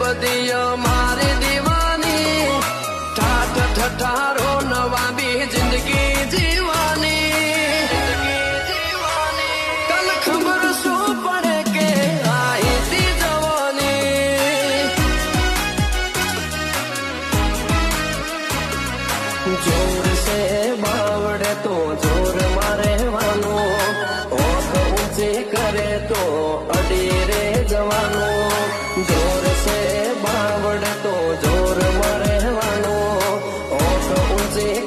બધી અમારી દીવાની ઠાઠ ઠઠારો જોર છે બાવડે તો જોર મારે વાનો ઓખ ઊંચી કરે તો અડી